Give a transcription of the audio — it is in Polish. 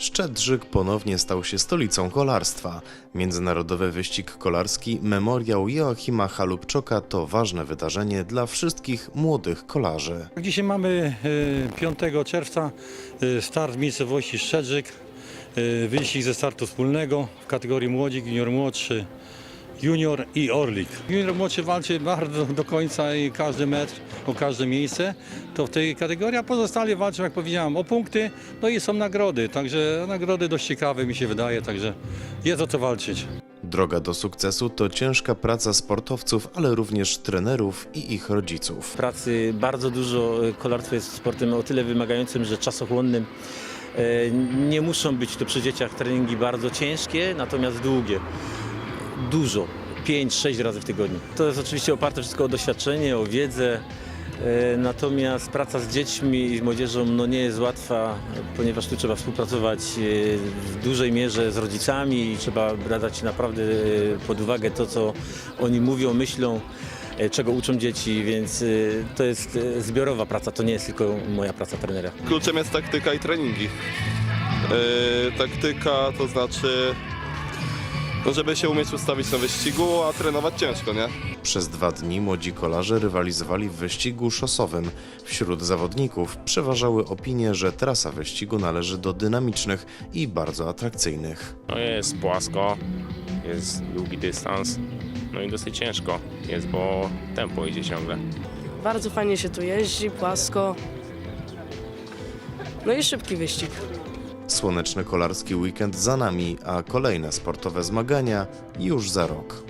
Szczedrzyk ponownie stał się stolicą kolarstwa. Międzynarodowy wyścig kolarski Memoriał Joachima Halubczoka to ważne wydarzenie dla wszystkich młodych kolarzy. Dzisiaj mamy e, 5 czerwca e, start w miejscowości Szczedrzyk. e, Wyścig ze startu wspólnego w kategorii młodzik, junior młodszy, junior i orlik. Junior młodszy walczy bardzo do końca i każdy metr o każde miejsce. To w tej kategorii, a pozostali walczą, jak powiedziałem, o punkty, no i są nagrody. Także nagrody dość ciekawe mi się wydaje, także jest o co walczyć. Droga do sukcesu to ciężka praca sportowców, ale również trenerów i ich rodziców. pracy bardzo dużo. Kolarstwo jest sportem o tyle wymagającym, że czasochłonnym. E, Nie muszą być to przy dzieciach treningi bardzo ciężkie, natomiast długie. Dużo. 5-6 razy w tygodniu. To jest oczywiście oparte wszystko o doświadczenie, o wiedzę. e, Natomiast praca z dziećmi i młodzieżą no nie jest łatwa, ponieważ tu trzeba współpracować e, w dużej mierze z rodzicami i trzeba brać naprawdę e, pod uwagę to, co oni mówią, myślą czego uczą dzieci, więc to jest zbiorowa praca, to nie jest tylko moja praca trenera. Kluczem jest taktyka i treningi. Taktyka to znaczy, no żeby się umieć ustawić na wyścigu, a trenować ciężko, nie? Przez dwa dni młodzi kolarze rywalizowali w wyścigu szosowym. Wśród zawodników przeważały opinie, że trasa wyścigu należy do dynamicznych i bardzo atrakcyjnych. No jest płasko, jest długi dystans, no i dosyć ciężko jest, bo tempo idzie ciągle. Bardzo fajnie się tu jeździ, płasko. No i szybki wyścig. Słoneczny kolarski weekend za nami, a kolejne sportowe zmagania już za rok.